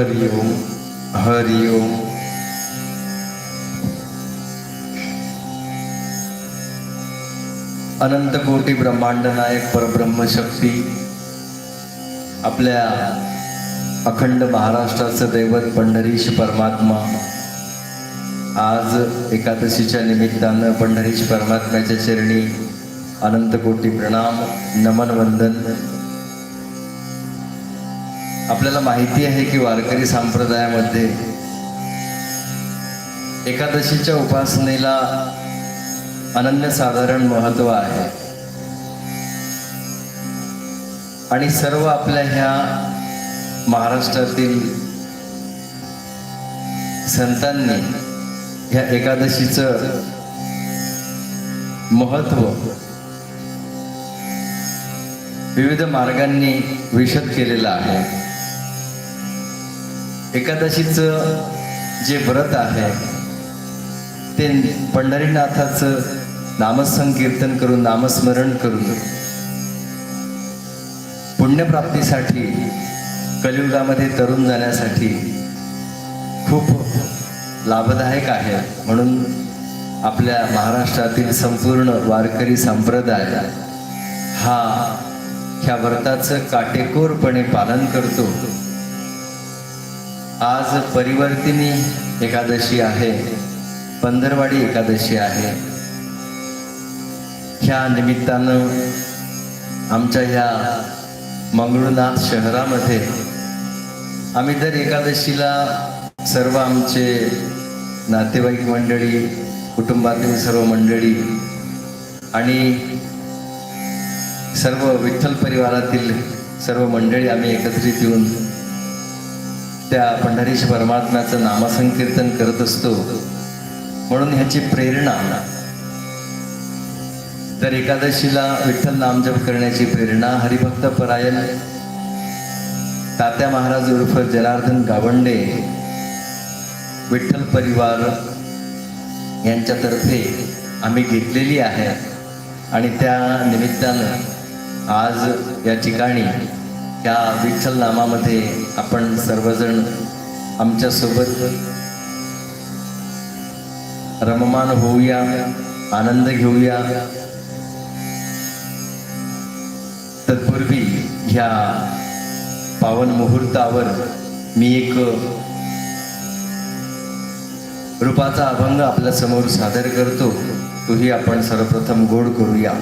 हरि ओम हरि ओम अनंत कोटी ब्रह्मांड नायक परब्रह्म शक्ती आपल्या अखंड महाराष्ट्राचं दैवत पंढरीश परमात्मा आज एकादशीच्या निमित्तानं पंढरीश परमात्म्याच्या चरणी अनंत कोटी प्रणाम नमन वंदन. आपल्याला माहिती आहे की वारकरी संप्रदायामध्ये एकादशीच्या उपासनेला अनन्यसाधारण महत्त्व आहे. आणि सर्व आपल्या ह्या महाराष्ट्रातील संतांनी ह्या एकादशीचं महत्त्व विविध मार्गांनी विशद केलेलं आहे. एकादशीचं जे व्रत आहे ते पंढरीनाथाचं नामसंकीर्तन करून नामस्मरण करून पुण्यप्राप्तीसाठी कलियुगामध्ये तरुण जाण्यासाठी खूप लाभदायक आहे. म्हणून आपल्या महाराष्ट्रातील संपूर्ण वारकरी संप्रदाय हा ह्या व्रताचं काटेकोरपणे पालन करतो. आज परिवर्तिनी एकादशी आहे. पंधरवाडी एकादशी आहे. ह्या निमित्तानं आमच्या ह्या मंगळूनाथ शहरामध्ये आम्ही दर एकादशीला सर्व आमचे नातेवाईक मंडळी कुटुंबातील सर्व मंडळी आणि सर्व विठ्ठल परिवारातील सर्व मंडळी आम्ही एकत्रित येऊन त्या पंढरीश परमात्म्याचं नामसंकीर्तन करत असतो. म्हणून ह्याची प्रेरणा. तर एकादशीला विठ्ठल नामजप करण्याची प्रेरणा हरिभक्त परायण तात्या महाराज उर्फ जनार्दन गावंडे विठ्ठल परिवार यांच्यातर्फे आम्ही घेतलेली आहे. आणि त्या निमित्तानं आज या ठिकाणी या विठ्ठल नामामध्ये आपण सर्वजण आमच्यासोबत रममान होऊया आनंद घेऊया. तत्पूर्वी ह्या पावन मुहूर्तावर मी एक रूपाचा अभंग आपल्यासमोर सादर करतो. तोही आपण सर्वप्रथम गोड करूया.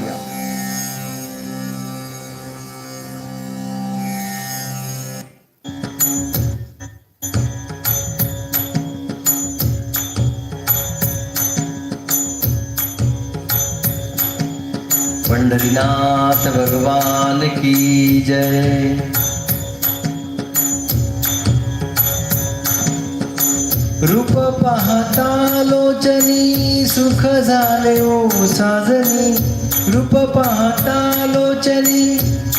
पंढरीनाथ भगवान की जय। रूप पाहता लोचनी सुख झाले ओ साजनी। रूप पाहता लोचनी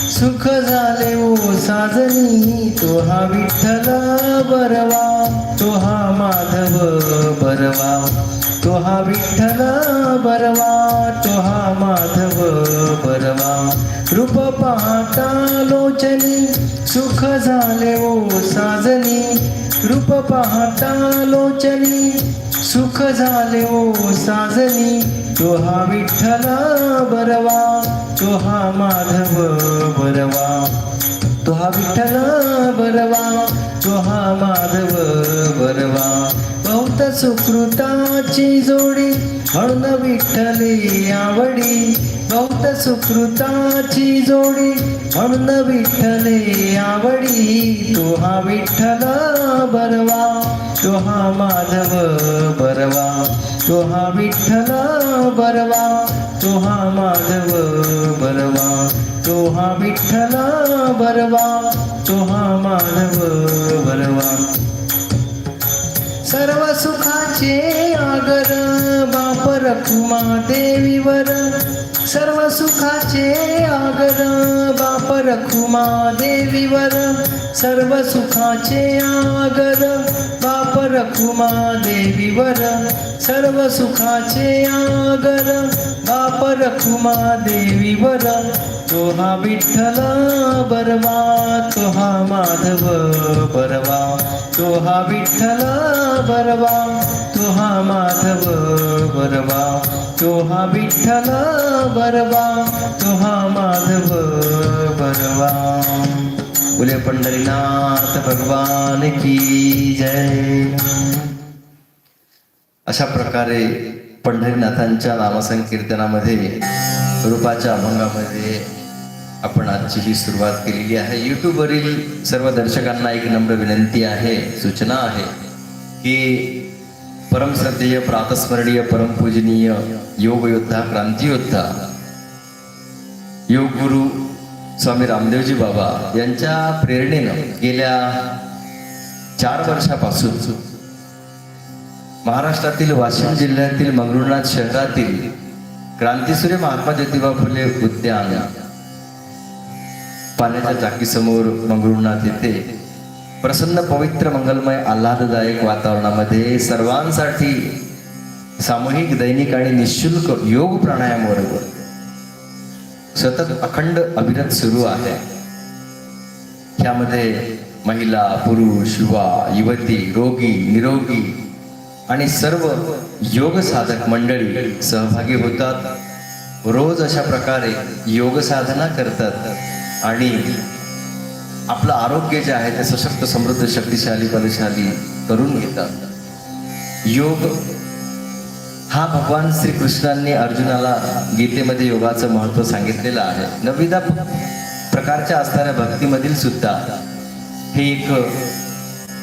सुख झाले ओ साजनी। तो हा विठ्ठल बरवा तो हा माधव बरवा। तो हा विठ्ठल बरवा तो हा माधव बरवा. रूप पाहता लोचनी सुख झाले ओ साजनी. रूप पाहता लोचनी सुख झाले ओ साजनी. तो हा विठ्ठल बरवा तो हा माधव बरवा. तो हा विठ्ठल बरवा तो हा माधव बरवा. संत सुकृताची जोडी म्हणून विठ्ठली आवडी. भक्त सुकृताची जोडी म्हणून विठ्ठले आवडी. तो हा विठ्ठल बरवा तो हा माधव बरवा. तो हा विठ्ठल बरवा तो हा माधव बरवा. तो हा विठ्ठल बरवा तो हा माधव बरवा. सर्व सुखाचे आगर बाप रखुमा देवीवर. सर्व सुखाचे आगर बाप रखुमा देवीवर. सर्व सुखाचे आगर बाप रखुमा देवीवर. सर्व सुखाचे आगर बाप रखुमा देवीवर. तो हा विठ्ठल बरवा तो हा माधव बरवा. तो हा विठ्ठल बरवा तो हा माधव बरवा. तो हा विठ्ठल बरवा तो हा माधव बरवा. बोले पंढरीनाथ भगवान की जय. अशा प्रकारे पंढरीनाथांच्या नामसंकीर्तनामध्ये रूपाच्या अभंगामध्ये आपण आजची ही सुरुवात केलेली आहे. यूट्यूबवरील सर्व दर्शकांना एक नम्र विनंती आहे सूचना आहे की परमश्रद्धेय प्रातस्मरणीय परमपूजनीय योगयोद्धा क्रांतियोद्धा योग गुरु स्वामी रामदेवजी बाबा यांच्या प्रेरणेनं गेल्या चार वर्षापासून महाराष्ट्रातील वाशिम जिल्ह्यातील मंगरुळनाथ शहरातील क्रांतीसूर्य महात्मा ज्योतिबा फुले उद्यान पाण्याच्या जागीसमोर मंगरुळनाथ येथे प्रसन्न पवित्र मंगलमय आल्हाददायक वातावरणामध्ये सर्वांसाठी सामूहिक दैनिक आणि निशुल्क योग प्राणायाम सतत अखंड अभिरत सुरू आहे. ह्यामध्ये महिला पुरुष युवा युवती रोगी निरोगी आणि सर्व योग साधक मंडळी सहभागी होतात. रोज अशा प्रकारे योग साधना करतात. आणि आपलं आरोग्य जे आहे ते सशक्त समृद्ध शक्तिशाली बलशाली करून घेतात. योग हा भगवान श्रीकृष्णांनी अर्जुनाला गीतेमध्ये योगाचं महत्त्व सांगितलेलं आहे. नविदा प्रकारच्या असणाऱ्या भक्तीमधील सुद्धा हे एक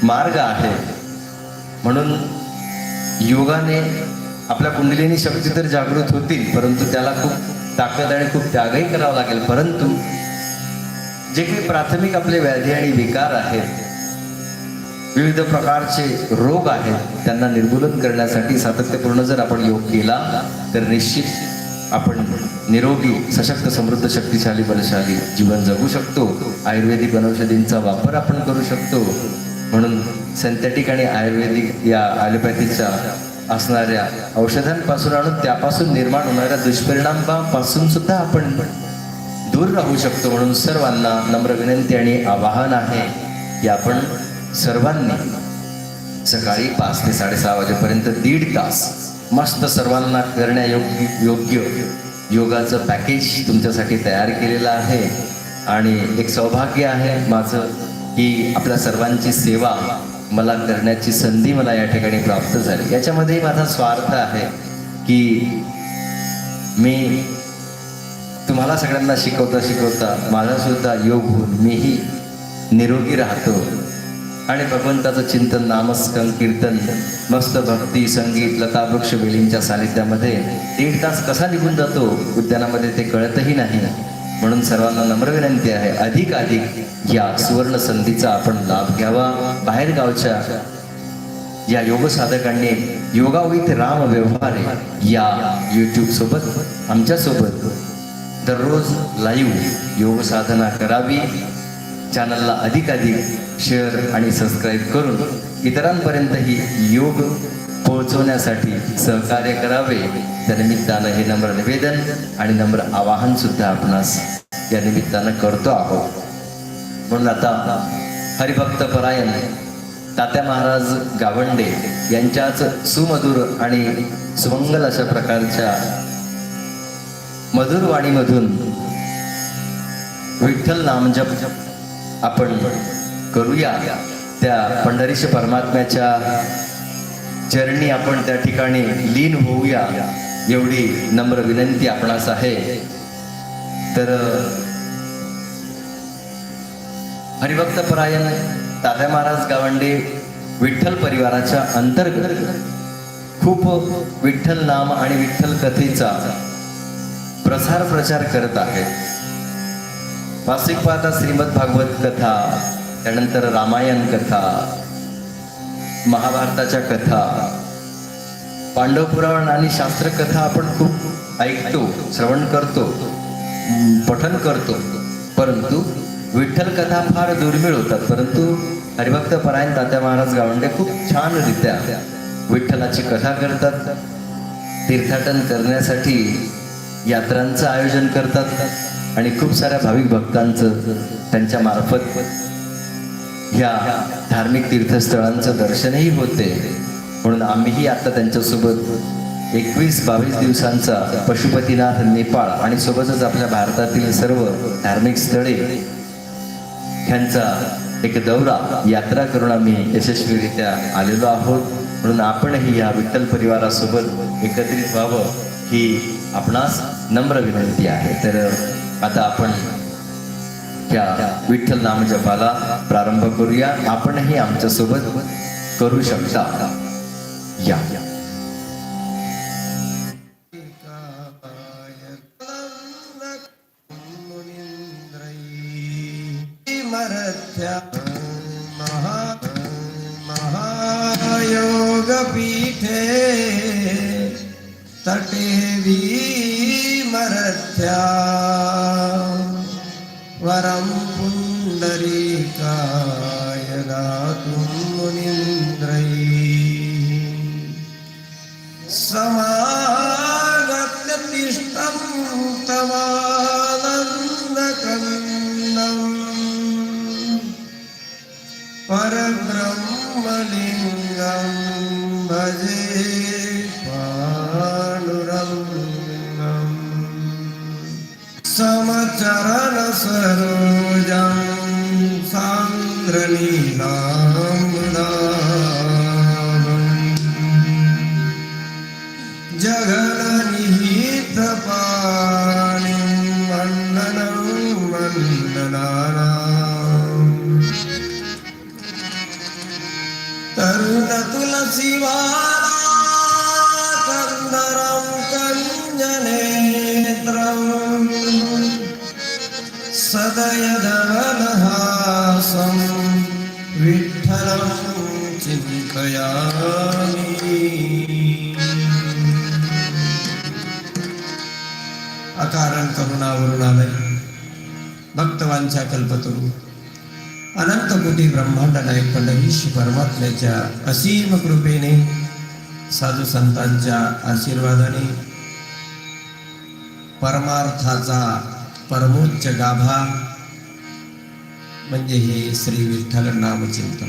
मार्ग आहे. म्हणून योगाने आपल्या कुंडलीनी शक्ती तर जागृत होतील परंतु त्याला खूप ताकद आणि खूप त्यागही करावा लागेल. परंतु जे काही प्राथमिक आपले व्याधी आणि विकार आहेत विविध प्रकारचे रोग आहेत त्यांना निर्मूलन करण्यासाठी सातत्यपूर्ण जर आपण योग केला तर निश्चित आपण निरोगी सशक्त समृद्ध शक्तिशाली बलशाली जीवन जगू शकतो. आयुर्वेदिक वनौषधींचा वापर आपण करू शकतो. म्हणून सिंथेटिक आणि आयुर्वेदिक या ॲलोपॅथीच्या असणाऱ्या औषधांपासून आणून त्यापासून निर्माण होणाऱ्या दुष्परिणामापासून सुद्धा आपण दूर राहू शकतो म्हणून सर्वांना नम्र विनंती आणि आवाहन आहे की आपण सर्वांनी सकाळी पाच ते साडेसहा वाजेपर्यंत दीड तास मस्त सर्वांना करण्यायोग्य योग्य योगाचं पॅकेज तुमच्यासाठी तयार केलेलं आहे. आणि एक सौभाग्य आहे माझं की आपल्या सर्वांची सेवा मला करण्याची संधी मला या ठिकाणी प्राप्त झाली. याच्यामध्येही माझा स्वार्थ आहे की मी तुम्हाला सगळ्यांना शिकवता शिकवता माझा सुद्धा योग होऊन मीही निरोगी राहतो. आणि भगवंताचं चिंतन नामस्कन कीर्तन मस्त भक्ती संगीत लता वृक्ष वेलींच्या सानिध्यामध्ये दीड तास कसा निघून जातो उद्यानामध्ये ते कळतही नाही. म्हणून सर्वांना नम्र विनंती आहे अधिक अधिक या सुवर्ण संधीचा आपण लाभ घ्यावा. बाहेर गावच्या या योग साधकांनी योगा विथ राम व्यवहारे या यूट्यूब सोबत आमच्यासोबत दररोज लाईव्ह योग साधना करावी. चॅनलला अधिकाधिक शेअर आणि सबस्क्राईब करून इतरांपर्यंतही योग पोहोचवण्यासाठी सहकार्य करावे. त्या निमित्तानं हे नम्र निवेदन आणि नम्र आवाहन सुद्धा आपणास या निमित्तानं करतो आहोत. म्हणून आता हरिभक्त परायण तात्या महाराज गावंडे यांच्याच सुमधुर आणि सुमंगल अशा प्रकारच्या मधुर वाणीमधून विठ्ठल नामजप आपण करूया. त्या पंढरीश परमात्म्याच्या चरणी आपण त्या ठिकाणी लीन होऊया. एवढी नम्र विनंती आपणास आहे. तर हरिभक्त परायण तात्या महाराज गावंडे विठ्ठल परिवाराच्या अंतर्गत खूप विठ्ठल नाम आणि विठ्ठल कथेचा प्रसार प्रचार करत आहेत मासिक पाहता श्रीमद भागवत कथा त्यानंतर रामायण कथा महाभारताच्या कथा पांडव पुराण आणि शास्त्र कथा आपण खूप ऐकतो श्रवण करतो पठन करतो. परंतु विठ्ठल कथा फार दुर्मिळ होतात. परंतु हरिभक्त परायण तात्या महाराज गावंडे खूप छान रित्या विठ्ठलाची कथा करतात. तीर्थाटन करण्यासाठी यात्रांचं आयोजन करतात आणि खूप साऱ्या भाविक भक्तांचं त्यांच्या मार्फत ह्या धार्मिक तीर्थस्थळांचं दर्शनही होते. म्हणून आम्हीही आता त्यांच्यासोबत एकवीस बावीस दिवसांचा पशुपतीनाथ नेपाळ आणि सोबतच आपल्या भारतातील सर्व धार्मिक स्थळे ह्यांचा एक दौरा यात्रा करून आम्ही यशस्वीरित्या आलेलो आहोत. म्हणून आपणही या विठ्ठल परिवारासोबत एकत्रित व्हावं ही आपणास नम्र विनंती आहे. तर आता आपण त्या विठ्ठल नाम जपाला प्रारंभ करूया. आपणही आमच्यासोबत करू शकता. या. परब्रह्मलिङ्गं भजे पानुरङ्गं समचरणसरोजं सान्द्रनीला करुणावरुणालय भक्तवांच्या कल्पतरू अनंत कोटी ब्रह्मांड नायक पंढरीश परमात्म्याच्या असीम कृपेने साधू संतांच्या आशीर्वादाने परमार्थाचा परमोच्च गाभा म्हणजे हे श्री विठ्ठल नामचिंतन.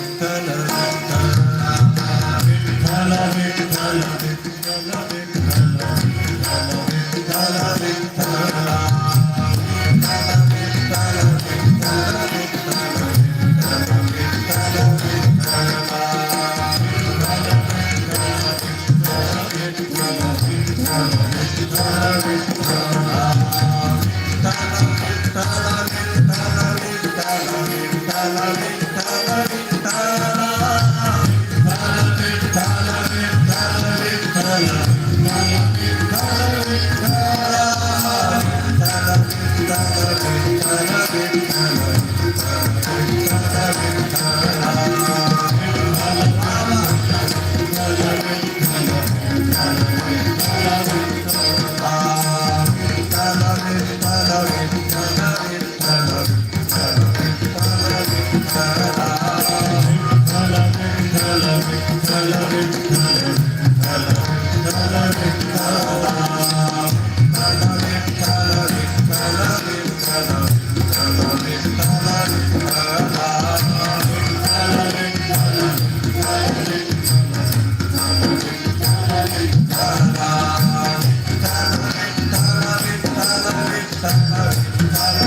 Cara.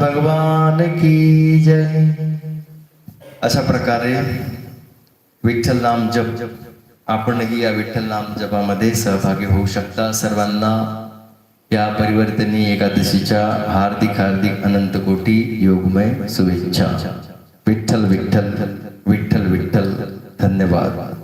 भगवान की जय। अशा प्रकारे विठ्ठल नाम जप आपणही या विठ्ठल नाम जपामध्ये सहभागी होऊ शकता सर्वांना या परिवर्तनी एकादशीच्या हार्दिक हार्दिक अनंत कोटी योगमय शुभेच्छा। विठ्ठल विठ्ठल विठ्ठल विठ्ठल, धन्यवाद।